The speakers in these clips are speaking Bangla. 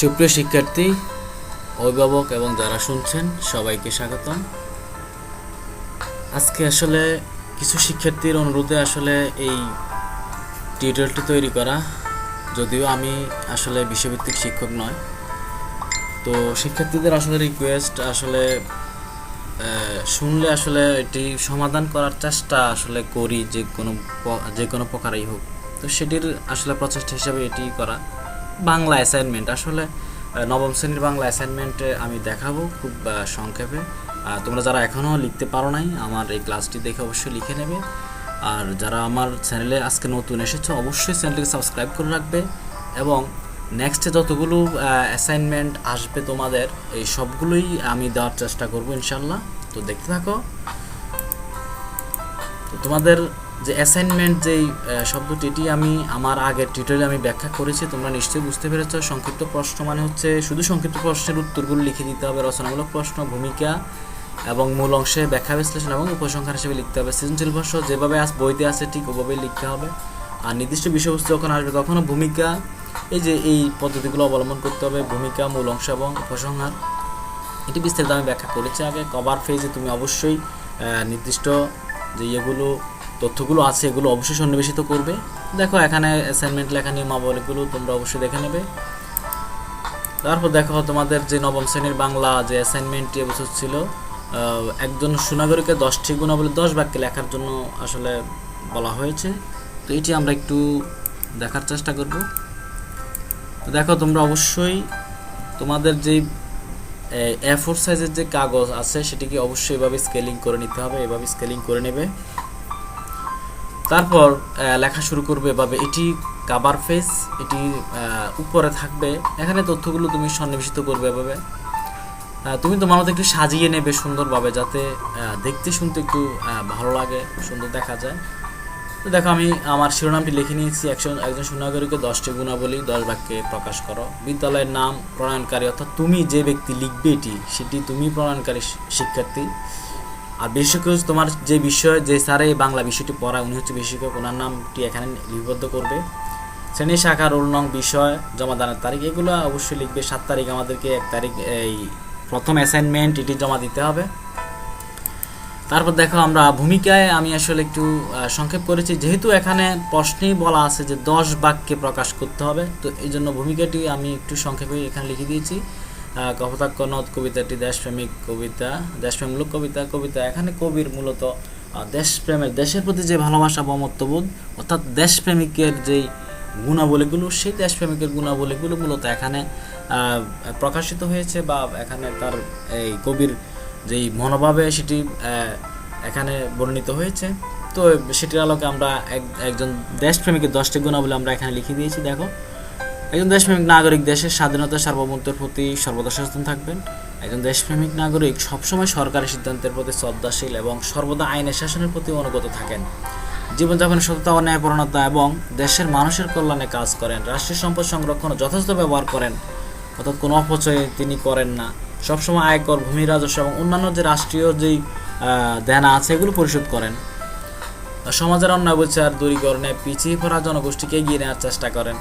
সুপ্রিয় শিক্ষার্থী, অভিভাবক এবং যারা শুনছেন, সবাইকে স্বাগতম। আজকে আসলে কিছু শিক্ষার্থীর অনুরোধে আসলে এই টিউটোরিয়ালটি তৈরি করা, যদিও আমি আসলে বিশ্বভিত্তিক শিক্ষক নয়। তো শিক্ষার্থীদের আসলে রিকোয়েস্ট আসলে শুনলে আসলে এটি সমাধান করার চেষ্টা আসলে করি, যে কোনো যে কোনো প্রকারেই হোক। তো সেটির আসলে প্রচেষ্টা হিসাবে এটি করা। বাংলা অ্যাসাইনমেন্ট আসলে নবম শ্রেণির বাংলা অ্যাসাইনমেন্টে আমি দেখাবো খুব সংক্ষেপে। তোমরা যারা এখনও লিখতে পারো নাই, আমার এই ক্লাসটি দেখে অবশ্যই লিখে নেবে। আর যারা আমার চ্যানেলে আজকে নতুন এসেছ, অবশ্যই চ্যানেলটিকে সাবস্ক্রাইব করে রাখবে। এবং নেক্সটে যতগুলো অ্যাসাইনমেন্ট আসবে তোমাদের, এই সবগুলোই আমি দেওয়ার চেষ্টা করব ইনশাল্লাহ। তো দেখতে থাকো। তো তোমাদের যে অ্যাসাইনমেন্ট যেই শব্দটি এটি আমি আমার আগের টিউটোরিয়ালে আমি ব্যাখ্যা করেছি, তোমরা নিশ্চয়ই বুঝতে পেরেছ। সংক্ষিপ্ত প্রশ্ন মানে হচ্ছে, শুধু সংক্ষিপ্ত প্রশ্নের উত্তরগুলো লিখে দিতে হবে, রচনামূলক প্রশ্ন, ভূমিকা এবং মূল অংশে ব্যাখ্যা, বিশ্লেষণ এবং উপসংহার হিসেবে লিখতে হবে। সৃজনশীল ভাষ্য যেভাবে আস, বইতে আছে ঠিক ওভাবেই লিখতে হবে। আর নির্দিষ্ট বিষয়বস্তু যখন আসবে তখনও ভূমিকা, এই যে এই পদ্ধতিগুলো অবলম্বন করতে হবে, ভূমিকা, মূল অংশ এবং উপসংহার। এটি বিস্তারিত আমি ব্যাখ্যা করেছি আগে। কভার ফেজে তুমি অবশ্যই নির্দিষ্ট যে ইয়েগুলো তথ্যগুলো আছে, এগুলো অবশ্যই সন্নিবেশিত করবে। দেখো, এখানে অ্যাসাইনমেন্ট লেখা, নিয়মাবলীগুলো তোমরা অবশ্যই দেখে নেবে। তারপর দেখো, তোমাদের যে নবম শ্রেণির বাংলা যে অ্যাসাইনমেন্টটি এবছর ছিল একজন সুনাগরিকের দশটি গুণাবলী দশ বাক্যে লেখার জন্য আসলে বলা হয়েছে। তো এটি আমরা একটু দেখার চেষ্টা করব। তো দেখো, তোমরা অবশ্যই তোমাদের যেই এ ফোর সাইজের যে কাগজ আছে, সেটিকে অবশ্যই এভাবে স্কেলিং করে নিতে হবে, এভাবে স্কেলিং করে নেবে। তারপর লেখা শুরু করবে এভাবে, এটি কাবার ফেস, এটি উপরে থাকবে। এখানে তথ্যগুলো তুমি সন্নিবেশিত করবে এভাবে। তুমি তোমার মতো একটু সাজিয়ে নেবে সুন্দরভাবে, যাতে দেখতে শুনতে একটু ভালো লাগে, সুন্দর দেখা যায়। তো দেখো, আমি আমার শিরোনামটি লিখে নিয়েছি। একজন একজন সুনাগরিকের দশটি গুণাবলী, দশ বাক্যে প্রকাশ করো। বিদ্যালয়ের নাম প্রণয়নকারী, অর্থাৎ তুমি যে ব্যক্তি লিখবে এটি, সেটি তুমি প্রণয়নকারী শিক্ষার্থী। আর বিশেষজ্ঞ তোমার যে বিষয়, যে স্যারে বাংলা বিষয়টি পড়ায়, উনি হচ্ছে বিশেষজ্ঞ ওনার নামটি এখানে লিপিবদ্ধ করবে। শ্রেণি শাখা, রোল নং বিষয় জমাদানের তারিখ, এগুলো অবশ্যই লিখবে। সাত তারিখ আমাদেরকে এক তারিখ এই প্রথম অ্যাসাইনমেন্ট এটি জমা দিতে হবে। তারপর দেখো আমরা ভূমিকায় আমি আসলে একটু সংক্ষেপ করেছি। যেহেতু এখানে প্রশ্নেই বলা আছে যে দশ বাক্যে প্রকাশ করতে হবে, তো এই জন্য ভূমিকাটি আমি একটু সংক্ষেপে এখানে লিখে দিয়েছি। কপোতাক্ষ নদ কবিতাটি দেশপ্রেমিক কবিতা, দেশপ্রেমমূলক কবিতা। কবিতা এখানে কবির মূলত দেশপ্রেমের, দেশের প্রতি যে ভালোবাসা বা মমত্ববোধ, অর্থাৎ দেশপ্রেমিকের যেই গুণাবলীগুলো, সেই দেশপ্রেমিকের গুণাবলীগুলো মূলত এখানে প্রকাশিত হয়েছে বা এখানে তার এই কবির যেই মনোভাবে সেটি এখানে বর্ণিত হয়েছে। তো সেটির আলোকে আমরা এক- একজন দেশপ্রেমিকের দশটি গুণাবলী আমরা এখানে লিখে দিয়েছি, দেখো। একজন দেশপ্রেমিক নাগরিক দেশের স্বাধীনতা সার্বভৌমত্বের প্রতি সর্বদা সচেতন থাকবেন। একজন দেশপ্রেমিক নাগরিক সবসময় সরকারি সিদ্ধান্তের প্রতি শ্রদ্ধাশীল এবং সর্বদা আইনের শাসনের প্রতি অনুগত থাকেন। জীবনযাপনের সততা ও ন্যায়পরণতা এবং দেশের মানুষের কল্যাণে কাজ করেন। রাষ্ট্রীয় সম্পদ সংরক্ষণ যথাযথ ব্যবহার করেন, অর্থাৎ কোনো অপচয় তিনি করেন না। সবসময় আয়কর, ভূমি, রাজস্ব এবং অন্যান্য যে রাষ্ট্রীয় যেই দেনা আছে এগুলো পরিশোধ করেন। সমাজের অন্যায় বিচার দূরীকরণে পিছিয়ে পড়া জনগোষ্ঠীকে এগিয়ে নেওয়ার চেষ্টা করেন।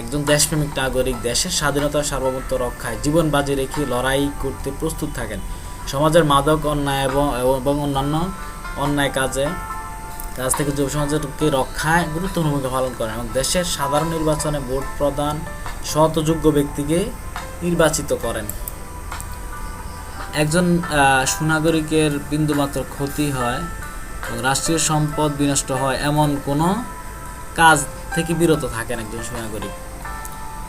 একজন দেশপ্রেমিক নাগরিক দেশের স্বাধীনতা, সার্বভৌমত্ব রক্ষায় জীবন বাজি রেখে লড়াই করতে প্রস্তুত থাকেন। সমাজের মাদক, অন্যায় এবং এবং অন্যান্য অন্যায় কাজে কাজ থেকে যুব সমাজকে রক্ষায় গুরুত্বপূর্ণ ভূমিকা পালন করেন এবং দেশের সাধারণ নির্বাচনে ভোট প্রদান সৎ ও যোগ্য ব্যক্তিকে নির্বাচিত করেন। একজন সুনাগরিকের বিন্দুমাত্র ক্ষতি হয় রাষ্ট্রীয় সম্পদ বিনষ্ট হয় এমন কোনো কাজ থেকে বিরত থাকেন একজন সুনাগরিক।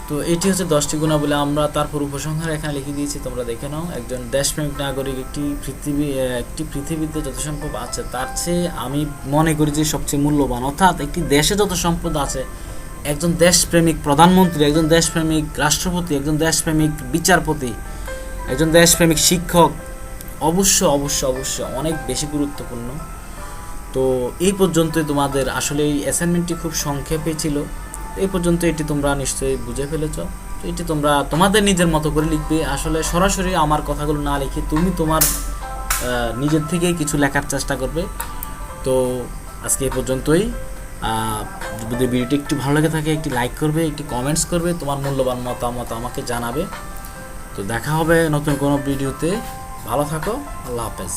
তো এটি হচ্ছে দশটি গুণা বলে আমরা তারপর উপসংহার এখানে লিখে দিয়েছি, তোমরা দেখে নাও। একজন দেশপ্রেমিক নাগরিক, একটি পৃথিবী একটি পৃথিবীতে যত সম্পদ আছে, তার চেয়ে আমি মনে করি যে সবচেয়ে মূল্যবান। অর্থাৎ একটি দেশে যত সম্পদ আছে, একজন দেশপ্রেমিক প্রধানমন্ত্রী, একজন দেশপ্রেমিক রাষ্ট্রপতি, একজন দেশপ্রেমিক বিচারপতি, একজন দেশপ্রেমিক শিক্ষক, অবশ্য অবশ্য অবশ্য অনেক বেশি গুরুত্বপূর্ণ। তো এই পর্যন্তই তোমাদের, আসলে এই অ্যাসাইনমেন্টটি খুব সংক্ষেপে ছিল। এই পর্যন্ত এটি তোমরা নিশ্চয়ই বুঝে ফেলেছ। তো এটি তোমরা তোমাদের নিজের মতো করে লিখবে। আসলে সরাসরি আমার কথাগুলো না লিখে তুমি তোমার নিজের থেকেই কিছু লেখার চেষ্টা করবে। তো আজকে এই পর্যন্তই। যদি ভিডিওটি একটু ভালো লেগে থাকে, একটি লাইক করবে, একটি কমেন্টস করবে, তোমার মূল্যবান মতামত আমাকে জানাবে। তো দেখা হবে নতুন কোনো ভিডিওতে। ভালো থাকো, আল্লাহ হাফেজ।